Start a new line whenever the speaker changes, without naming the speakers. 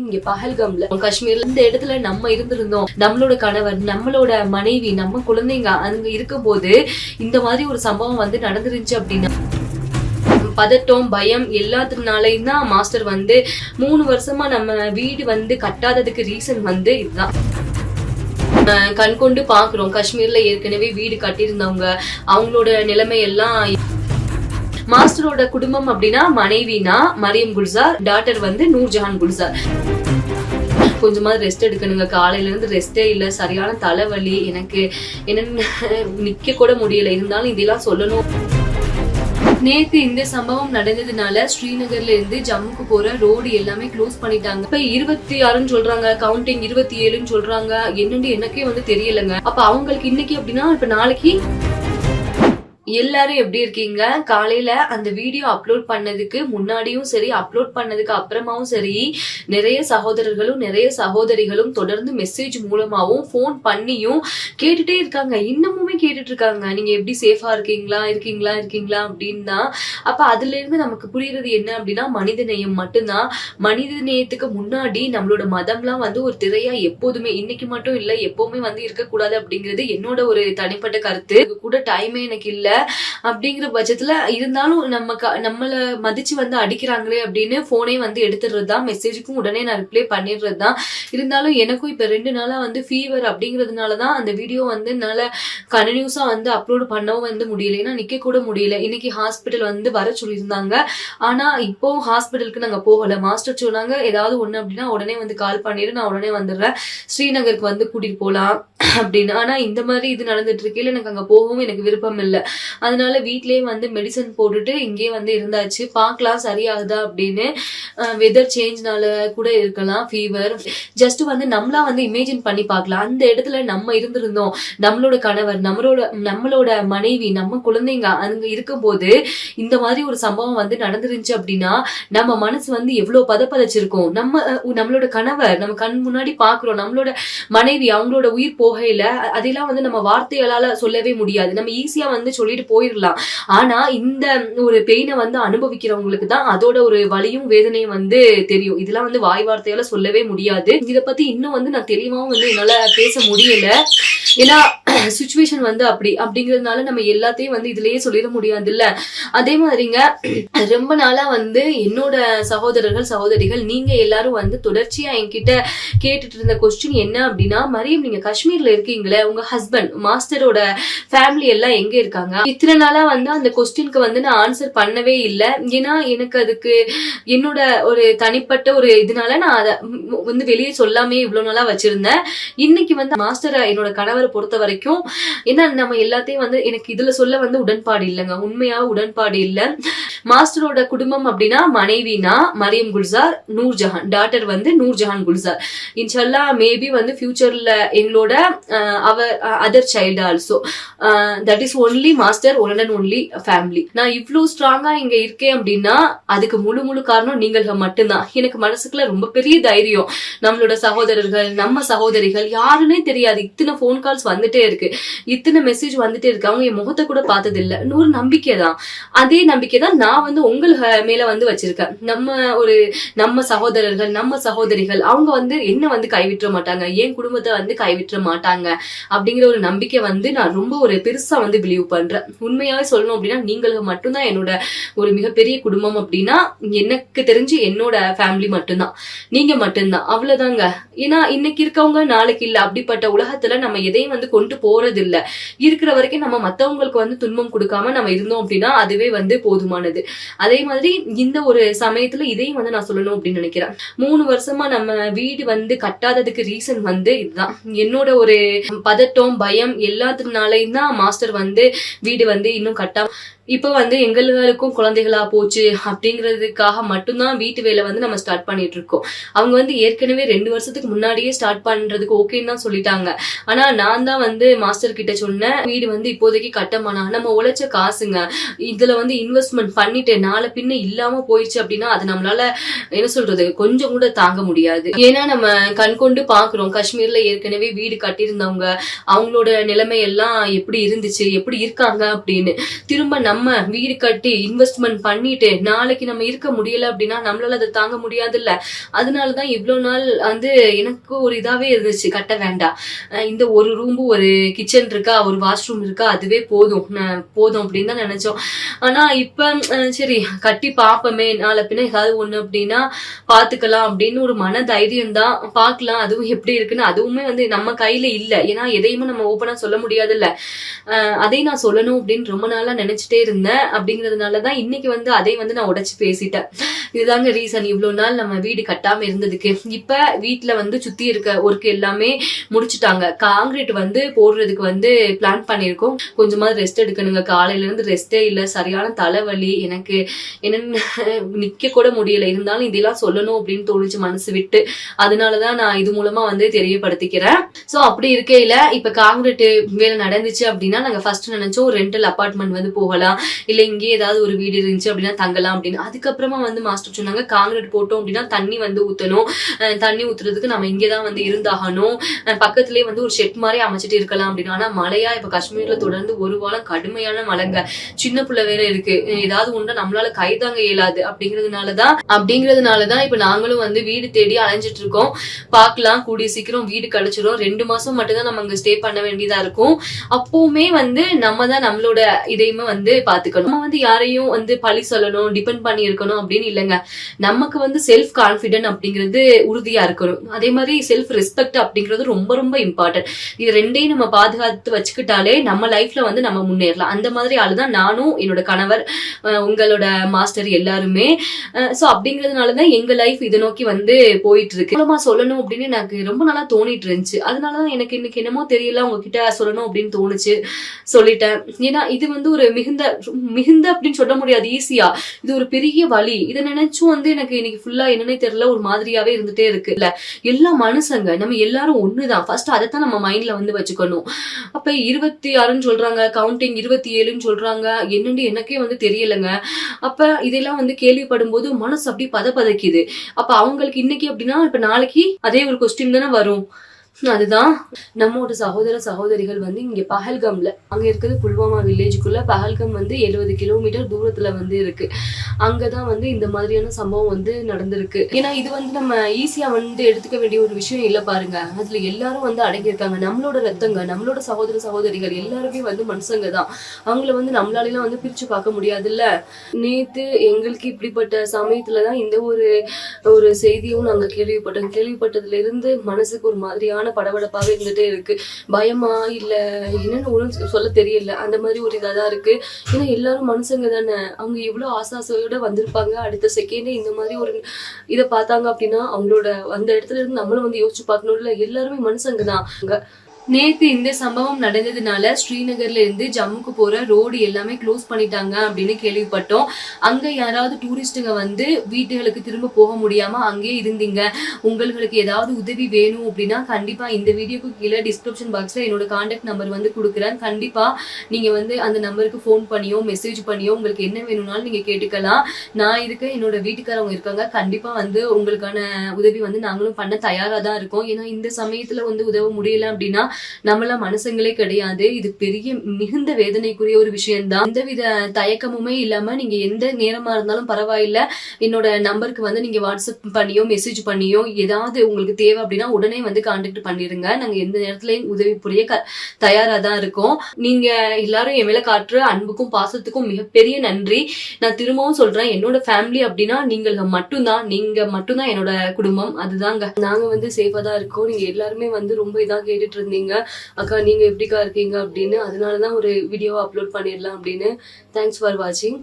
இங்க பஹல்காம்ல காஷ்மீர்ல இந்த இடத்துல நம்ம இருந்திருந்தோம். நம்மளோட கணவர் நம்மளோட மனைவி நம்ம குழந்தைங்க அங்க இருக்கும்போது இந்த மாதிரி ஒரு சம்பவம் வந்து நடந்துருந்துச்சு அப்படின்னா பதட்டம் பயம் எல்லாத்தினாலையும் தான் மாஸ்டர் வந்து மூணு வருஷமா நம்ம வீடு வந்து கட்டாததுக்கு ரீசன் வந்து இதுதான். அஹ் கண் கொண்டு பாக்குறோம் காஷ்மீர்ல ஏற்கனவே வீடு கட்டியிருந்தவங்க அவங்களோட நிலைமை எல்லாம் மாஸ்டரோட குடும்பம் அப்படின்னா மனைவினா மரியம் குல்சார் டாட்டர் வந்து நூர்ஜஹான் குல்சார். கொஞ்சமாவது ரெஸ்ட் எடுக்கணுங்க. காலையில இருந்து ரெஸ்டே இல்ல. சரியான தலைவலி. எனக்கு என்னன்னு நிக்க கூட முடியல. இருந்தாலும் இதெல்லாம் சொல்லணும். நேத்து இந்த சம்பவம் நடந்ததுனால ஸ்ரீநகர்ல இருந்து ஜம்முக்கு போற ரோடு எல்லாமே க்ளோஸ் பண்ணிட்டாங்க. இப்ப இருபத்தி ஆறுன்னு சொல்றாங்க. கவுண்டிங் இருபத்தி ஏழுன்னு சொல்றாங்க. என்னன்னு எனக்கே வந்து தெரியலங்க. அப்ப அவங்களுக்கு இன்னைக்கு அப்படின்னா இப்ப நாளைக்கு எல்லாரும் எப்படி இருக்கீங்க? காலையில அந்த வீடியோ அப்லோட் பண்ணதுக்கு முன்னாடியும் சரி அப்லோட் பண்ணதுக்கு அப்புறமாவும் சரி நிறைய சகோதரர்களும் நிறைய சகோதரிகளும் தொடர்ந்து மெசேஜ் மூலமாவும் ஃபோன் பண்ணியும் கேட்டுட்டே இருக்காங்க. இன்னமுமே கேட்டுட்டு இருக்காங்க. நீங்க எப்படி சேஃபா இருக்கீங்களா? இருக்கீங்களா? இருக்கீங்களா? அப்படின்னு தான் அப்ப அதுல இருந்து நமக்கு புரியுறது என்ன அப்படின்னா மனித நேயம் மட்டும்தான். மனித நேயத்துக்கு முன்னாடி நம்மளோட மதம்லாம் வந்து ஒரு திரையா எப்போதுமே இன்னைக்கு மட்டும் இல்ல எப்பவுமே வந்து இருக்கக்கூடாது அப்படிங்கிறது என்னோட ஒரு தனிப்பட்ட கருத்து. கூட டைமே எனக்கு இல்லை. அப்படிங்கிற பட்சத்துல இருந்தாலும் நம்ம க- நம்மள மதிச்சு வந்து அடிக்கிறாங்களே அப்படின்னு போனே வந்து எடுத்துடுறது தான் மெசேஜுக்கும் உடனே நான் ரிப்ளை பண்ணிடுறது தான் இருந்தாலும் எனக்கும் இப்ப ரெண்டு நாளா வந்து ஃபீவர் அப்படிங்கிறதுனால தான் அந்த வீடியோ வந்து என்னால கண்டினியூஸா வந்து அப்லோட் பண்ணவும் வந்து முடியல. ஏன்னா நிக்க கூட முடியல. இன்னைக்கு ஹாஸ்பிட்டல் வந்து வர சொல்லியிருந்தாங்க. ஆனா இப்போ ஹாஸ்பிட்டலுக்கு நாங்க போகல. மாஸ்டர் சொன்னாங்க ஏதாவது ஒண்ணு அப்படின்னா உடனே வந்து கால் பண்ணிடு நான் உடனே வந்துடுறேன். ஸ்ரீநகருக்கு வந்து கூட்டிட்டு போகலாம் அப்படின்னு. ஆனா இந்த மாதிரி இது நடந்துட்டு இருக்கையில எனக்கு அங்க போகவும் எனக்கு விருப்பம் இல்லை. அதனால வீட்லயே வந்து மெடிசன் போட்டுட்டு இங்கேயே வந்து இருந்தாச்சு. பார்க்கலாம் சரியாகுதா அப்படின்னு வெதர் சேஞ்ச்னால கூட இருக்கலாம் ஃபீவர் ஜஸ்ட் வந்து நம்மளா வந்து இமேஜின் பண்ணி பார்க்கலாம். அந்த இடத்துல நம்ம இருந்திருந்தோம். நம்மளோட கணவர் நம்மளோட நம்மளோட மனைவி நம்ம குழந்தைங்க அங்க இருக்கும்போது இந்த மாதிரி ஒரு சம்பவம் வந்து நடந்துருந்துச்சு அப்படின்னா நம்ம மனசு வந்து எவ்வளவு பதப்பதச்சிருக்கும். நம்ம நம்மளோட கணவர் நம்ம கண் முன்னாடி பாக்குறோம் நம்மளோட மனைவி அவங்களோட உயிர் போகையில அதெல்லாம் வந்து நம்ம வார்த்தைகளால சொல்லவே முடியாது. நம்ம ஈஸியா வந்து சொல்லிட்டு போயிடலாம். ஆனா இந்த ஒரு பெயினை வந்து அனுபவிக்கிறவங்களுக்கு தான் அதோட ஒரு வலியும் வேதனையும் வந்து தெரியும். இதெல்லாம் வந்து வாய் வார்த்தையால சொல்லவே முடியாது. இதை பத்தி இன்னும் வந்து நான் தெளிவாகவும் வந்து என்னால பேச முடியல. ஏன்னா சுச்சுவேஷன் வந்து அப்படி அப்படிங்கிறதுனால நம்ம எல்லாத்தையும் வந்து இதுலயே சொல்லிட முடியாது இல்ல அதே மாதிரிங்க ரொம்ப நாளா வந்து என்னோட சகோதரர்கள் சகோதரிகள் நீங்க எல்லாரும் வந்து தொடர்ச்சியா என்கிட்ட கேட்டுட்டு இருந்த கொஸ்டின் என்ன அப்படின்னா மரியம் நீங்க காஷ்மீர்ல இருக்கீங்களே உங்க ஹஸ்பண்ட் மாஸ்டரோட ஃபேமிலி எல்லாம் எங்க இருக்காங்க? இத்தனை நாளா வந்து அந்த கொஸ்டினுக்கு வந்து நான் ஆன்சர் பண்ணவே இல்லை. ஏன்னா எனக்கு அதுக்கு என்னோட ஒரு தனிப்பட்ட ஒரு இதனால நான் அதை வந்து வெளியே சொல்லாமே இவ்வளவு நாளா வச்சிருந்தேன். இன்னைக்கு வந்து மாஸ்டரை என்னோட கணவரை பொறுத்த வரைக்கும் என்ன நம்ம எல்லாத்தையும் வந்து எனக்கு இதுல சொல்ல வந்து உடன்பாடு இல்லைங்க. உண்மையா உடன்பாடு இல்லை. மாஸ்டரோட குடும்பம் அப்படின்னா மனைவினா மரியம் குல்சார் நூர்ஜஹான். டாட்டர் வந்து நூர்ஜஹான் குல்சார். இன்ஷல்லா மேபி வந்து ஃபியூச்சர்ல எங்களோட our other child also that is only master one and only family நான் இவ்வளோ ஸ்ட்ராங்கா இங்க இருக்கேன் அப்படின்னா அதுக்கு முழு முழு காரணம் நீங்கள் மட்டும்தான். எனக்கு மனசுக்குள்ள ரொம்ப பெரிய தைரியம். நம்மளோட சகோதரர்கள் நம்ம சகோதரிகள் யாருன்னே தெரியாது. இத்தனை ஃபோன் கால்ஸ் வந்துட்டே இருக்கு. இத்தனை மெசேஜ் வந்துட்டே இருக்கு. அவங்க என் முகத்தை கூட பார்த்தது இல்ல இன்னொரு நம்பிக்கை தான். அதே நம்பிக்கை தான் நான் வந்து உங்களுக்கு மேல வந்து வச்சிருக்கேன். நம்ம ஒரு நம்ம சகோதரர்கள் நம்ம சகோதரிகள் அவங்க வந்து என்ன வந்து கைவிட்டுற மாட்டாங்க. என் குடும்பத்தை வந்து கைவிட்டுற மாட்டாங்க. அப்படிங்கிற ஒரு நம்பிக்கை வந்து நான் ரொம்ப ஒரு பெருசா வந்து பிலீவ் பண்றேன். உண்மையாவே சொல்லணும் அப்படின்னா நீங்கள் மட்டும்தான் என்னோட ஒரு மிகப்பெரிய குடும்பம் அப்படின்னா எனக்கு தெரிஞ்சு என்னோட ஃபேமிலி மட்டும்தான். நீங்க மட்டும்தான். அவ்வளவுதாங்க. ஏன்னா இன்னைக்கு இருக்கவங்க நாளைக்கு இல்ல. அப்படிப்பட்ட உலகத்துல நம்ம எதையும் வந்து கொண்டு போறது இல்ல இருக்கிற வரைக்கும் நம்ம மத்தவங்களுக்கு வந்து துன்பம் கொடுக்காம நம்ம இருந்தோம் அப்படின்னா அதுவே வந்து போதுமானது. அதே மாதிரி இந்த ஒரு சமயத்துல இதையும் வந்து நான் சொல்லணும் அப்படின்னு நினைக்கிறேன். மூணு வருஷமா நம்ம வீடு வந்து கட்டாததுக்கு ரீசன் வந்து இதுதான். என்னோட ஒரு பதட்டம் பயம் எல்லாத்தினாலையும் தான் மாஸ்டர் வந்து வீடு வந்து இன்னும் கட்டாம இப்போ வந்து எங்களுக்கும் குழந்தைகளா போச்சு அப்படிங்கிறதுக்காக மட்டும்தான் வீட்டு வேலை வந்து நம்ம ஸ்டார்ட் பண்ணிட்டு இருக்கோம். அவங்க வந்து ஏற்கனவே ரெண்டு வருஷத்துக்கு முன்னாடியே ஸ்டார்ட் பண்றதுக்கு ஓகேன்னு தான் சொல்லிட்டாங்க. ஆனா நான் தான் வந்து மாஸ்டர் கிட்ட சொன்னேன் வீடு வந்து இப்போதைக்கு கட்டமானா நம்ம உழைச்ச காசுங்க இதுல வந்து இன்வெஸ்ட்மெண்ட் பண்ணிட்டு நாளை பின்ன இல்லாம போயிடுச்சு அப்படின்னா அது நம்மளால என்ன சொல்றது கொஞ்சம் கூட தாங்க முடியாது. ஏன்னா நம்ம கண் கொண்டு பாக்குறோம் காஷ்மீர்ல ஏற்கனவே வீடு கட்டியிருந்தவங்க அவங்களோட நிலைமை எல்லாம் எப்படி இருந்துச்சு எப்படி இருக்காங்க அப்படின்னு. திரும்ப நம்ம வீடு கட்டி இன்வெஸ்ட்மெண்ட் பண்ணிட்டு நாளைக்கு நம்ம இருக்க முடியல அப்படின்னா நம்மளால அதை தாங்க முடியாதுல்ல. அதனாலதான் இவ்வளவு நாள் வந்து எனக்கு ஒரு இதாவே இருந்துச்சு கட்ட வேண்டாம். இந்த ஒரு ரூம்பு ஒரு கிச்சன் இருக்கா ஒரு வாஷ்ரூம் இருக்கா அதுவே போதும். போதும் அப்படின்னு தான் நினைச்சோம். ஆனா இப்ப சரி கட்டி பார்ப்போமே நாளை பின்ன ஏதாவது ஒண்ணு அப்படின்னா பாத்துக்கலாம் அப்படின்னு ஒரு மன தைரியம் தான். பார்க்கலாம் அதுவும் எப்படி இருக்குன்னு அதுவுமே வந்து நம்ம கையில இல்ல. ஏன்னா எதையுமே நம்ம ஓப்பனா சொல்ல முடியாதுல்ல. இல்ல அதை நான் சொல்லணும் அப்படின்னு ரொம்ப நாளா நினைச்சிட்டே இருந்தேன். அப்படிங்கறதுனாலதான் இன்னைக்கு வந்து அதை வந்து நான் உடைச்சு பேசிட்டேன். இதுதாங்க ரீசன் இவ்வளவு நாள் நம்ம வீடு கட்டாம இருந்ததுக்கு. இப்ப வீட்டுல வந்து சுத்தி இருக்க ஒர்க் எல்லாமே முடிச்சுட்டாங்க. காங்கிரீட் வந்து போ போடுறதுக்கு வந்து பிளான் பண்ணியிருக்கோம். கொஞ்சமாவது ரெஸ்ட் எடுக்கணுங்க. காலையில இருந்து ரெஸ்டே இல்லை. சரியான தலைவலி. எனக்கு என்னன்னு நிக்க கூட முடியல. இருந்தாலும் இதெல்லாம் சொல்லணும் அப்படின்னு தோணுச்சு மனசு விட்டு. அதனாலதான் நான் இது மூலமா வந்து தெரியப்படுத்திக்கிறேன். சோ அப்படி இருக்கையில இப்ப காங்கிரீட் வேலை நடந்துச்சு அப்படின்னா நாங்க ஃபர்ஸ்ட் நினைச்சோம் ஒரு ரெண்டல் அபார்ட்மெண்ட் வந்து போகலாம். இல்ல இங்கே ஏதாவது ஒரு வீடு இருந்துச்சு அப்படின்னா தங்கலாம் அப்படின்னு. அதுக்கப்புறமா வந்து மாஸ்டர் சொன்னாங்க காங்கிரீட் போட்டோம் அப்படின்னா தண்ணி வந்து ஊத்தணும். தண்ணி ஊத்துறதுக்கு நம்ம இங்கேதான் வந்து இருந்தாகணும். அஹ் பக்கத்துலயே வந்து ஒரு ஷெட் மாதிரி அமைச்சிட்டு இருக்கலாம். அப்படின்னு. ஆனா மழையா இப்ப காஷ்மீர்ல தொடர்ந்து ஒரு வாரம் கடுமையான மழைங்க. சின்ன பிள்ளை வேற இருக்கு. ஏதாவது உண்டா நம்மளால கைதாங்க இயலாது அப்படிங்கறதுனாலதான் அப்படிங்கறதுனாலதான் இப்ப நாங்களும் வந்து வீடு தேடி அலைஞ்சிட்டு இருக்கோம். பார்க்கலாம். கூடிய சீக்கிரம் வீடு கிடைச்சிரும் ரெண்டு மாசம் மட்டும்தான் நம்ம அங்க ஸ்டே பண்ண வேண்டியதா இருக்கும். அப்பவுமே வந்து நம்ம தான் நம்மளோட இதையுமே வந்து பாத்துக்கணும் நம்ம வந்து யாரையும் வந்து பழி சொல்லணும் டிபெண்ட் பண்ணி இருக்கணும் அப்படின்னு இல்லைங்க. நமக்கு வந்து செல்ஃப் கான்பிடன்ட் அப்படிங்கிறது உறுதியா இருக்கணும். அதே மாதிரி செல்ஃப் ரெஸ்பெக்ட் அப்படிங்கிறது ரொம்ப ரொம்ப இம்பார்ட்டன்ட் இது ரெண்டையும் நம்ம பாதுகாத்து வச்சுக்கிட்டாலே நம்ம லைஃப்ல வந்து நம்ம முன்னேறலாம். அந்த மாதிரி ஆளுதான் நானும் என்னோட கணவர் உங்களோட மாஸ்டர் எல்லாருமே. ஸோ அப்படிங்கிறதுனாலதான் எங்க லைஃப் இதை நோக்கி வந்து போயிட்டு இருக்கு மூலமா சொல்லணும் அப்படின்னு எனக்கு ரொம்ப நல்லா தோணிட்டு இருந்துச்சு. அதனாலதான் எனக்கு இன்னைக்கு என்னமோ தெரியல உங்ககிட்ட சொல்லணும் அப்படின்னு தோணுச்சு. சொல்லிட்டேன். ஏன்னா இது வந்து ஒரு மிகுந்த மிகுந்த அப்படின்னு சொல்ல முடியாது ஈஸியா இது ஒரு பெரிய வழி. இதை நினைச்சும் வந்து எனக்கு இன்னைக்கு ஃபுல்லா என்னன்னே தெரியல ஒரு மாதிரியாவே இருந்துட்டே இருக்கு. இல்ல எல்லா மனுஷங்க நம்ம எல்லாரும் ஒண்ணுதான். ஃபர்ஸ்ட் அதைத்தான் நம்ம மைண்ட்ல வந்து வச்சுக்கணும். அப்ப இருபத்தி ஆறுன்னு சொல்றாங்க கவுண்டிங் இருபத்தி ஏழுன்னு சொல்றாங்க. என்னன்னு எனக்கே வந்து தெரியலைங்க. அப்ப இதெல்லாம் வந்து கேள்விப்படும் போது மனசு அப்படி பத பதைக்குது அப்ப அவங்களுக்கு இன்னைக்கு அப்படின்னா இப்ப நாளைக்கு அதே ஒரு கொஸ்டின் தானே வரும். அதுதான். நம்மோட சகோதர சகோதரிகள் வந்து இங்க பகல்கம்ல அங்க இருக்கிறது புல்வாமா வில்லேஜுக்குள்ள பகல்கம் வந்து எழுபது கிலோமீட்டர் தூரத்துல வந்து இருக்கு. அங்கதான் வந்து இந்த மாதிரியான சம்பவம் வந்து நடந்திருக்கு. ஏன்னா இது வந்து நம்ம ஈஸியா வந்து எடுத்துக்க வேண்டிய ஒரு விஷயம் இல்ல பாருங்க. அதுல எல்லாரும் வந்து அடங்கியிருக்காங்க. நம்மளோட ரத்தங்க நம்மளோட சகோதர சகோதரிகள் எல்லாருமே வந்து மனுஷங்க தான். அவங்கள வந்து நம்மளால எல்லாம் வந்து பிரிச்சு பார்க்க முடியாதுல்ல. நேத்து எங்களுக்கு இப்படிப்பட்ட சமயத்துலதான் இந்த ஒரு ஒரு செய்தியும் நாங்க கேள்விப்பட்டோம். கேள்விப்பட்டதுல இருந்து மனசுக்கு ஒரு மாதிரியான படபடப்பாவே இருந்துட்டே இருக்கு. பயமா இல்ல என்னன்னு ஒன்றும் சொல்ல தெரியல. அந்த மாதிரி ஒரு இதாக தான் இருக்கு. ஏன்னா எல்லாரும் மனுஷங்க தானே. அவங்க எவ்வளவு ஆசாசையோட வந்திருப்பாங்க. அடுத்த செகண்டே இந்த மாதிரி ஒரு இதை பார்த்தாங்க அப்படின்னா அவங்களோட அந்த இடத்துல இருந்து நம்மளும் வந்து யோசிச்சு பார்க்கணும்ல. எல்லாருமே மனுஷங்க தான். அங்க நேத்து இந்த சம்பவம் நடந்ததுனால ஸ்ரீநகர்ல இருந்து ஜம்முக்கு போற ரோடு எல்லாமே க்ளோஸ் பண்ணிட்டாங்க அப்படின்னு கேள்விப்பட்டோம். அங்க யாராவது டூரிஸ்டுங்க வந்து வீட்டுகளுக்கு திரும்ப போக முடியாம அங்கேயே இருந்தீங்க. உங்களுக்கு ஏதாவது உதவி வேணும் அப்படின்னா கண்டிப்பா இந்த வீடியோக்கு கீழே டிஸ்கிரிப்ஷன் பாக்ஸ்ல என்னோட கான்டாக்ட் நம்பர் வந்து கொடுக்குறேன். கண்டிப்பா நீங்க வந்து அந்த நம்பருக்கு ஃபோன் பண்ணியோ மெசேஜ் பண்ணியோ உங்களுக்கு என்ன வேணும்னாலும் நீங்க கேட்டுக்கலாம். நான் இருக்க என்னோட வீட்டுக்காரவங்க இருக்காங்க. கண்டிப்பா வந்து உங்களுக்கான உதவி வந்து நாங்களும் பண்ண தயாரா தான் இருக்கோம். ஏன்னா இந்த சமயத்துல வந்து உதவ முடியல அப்படின்னா நம்மள மனுஷங்களே கிடையாது. இது பெரிய மிகுந்த வேதனைக்குரிய ஒரு விஷயம்தான். எந்தவித தயக்கமுமே இல்லாம நீங்க எந்த நேரமா இருந்தாலும் பரவாயில்ல. என்னோட நம்பருக்கு வந்து நீங்க வாட்ஸ்அப் பண்ணியோ மெசேஜ் பண்ணியோ ஏதாவது உங்களுக்கு தேவை அப்படின்னா உடனே வந்து கான்டாக்ட் பண்ணிருங்க நாங்க எந்த நேரத்துலயும் உதவி புரிய க- தயாரா தான் இருக்கோம். நீங்க எல்லாரும் என் மேல காட்டுற அன்புக்கும் பாசத்துக்கும் மிகப்பெரிய நன்றி. நான் திரும்பவும் சொல்றேன் என்னோட ஃபேமிலி அப்படின்னா நீங்கள் மட்டும்தான். நீங்க மட்டும்தான் என்னோட குடும்பம். அதுதாங்க. நாங்க வந்து சேஃபா தான் இருக்கோம். நீங்க எல்லாருமே வந்து ரொம்ப இதா கேட்டுட்டு இருந்தீங்க. அக்கா நீங்க எப்படிக்கா இருக்கீங்க அப்படின்னு. அதனாலதான் ஒரு வீடியோ அப்லோட் பண்ணிடலாம் அப்படின்னு. தேங்க்ஸ் ஃபார் வாட்சிங்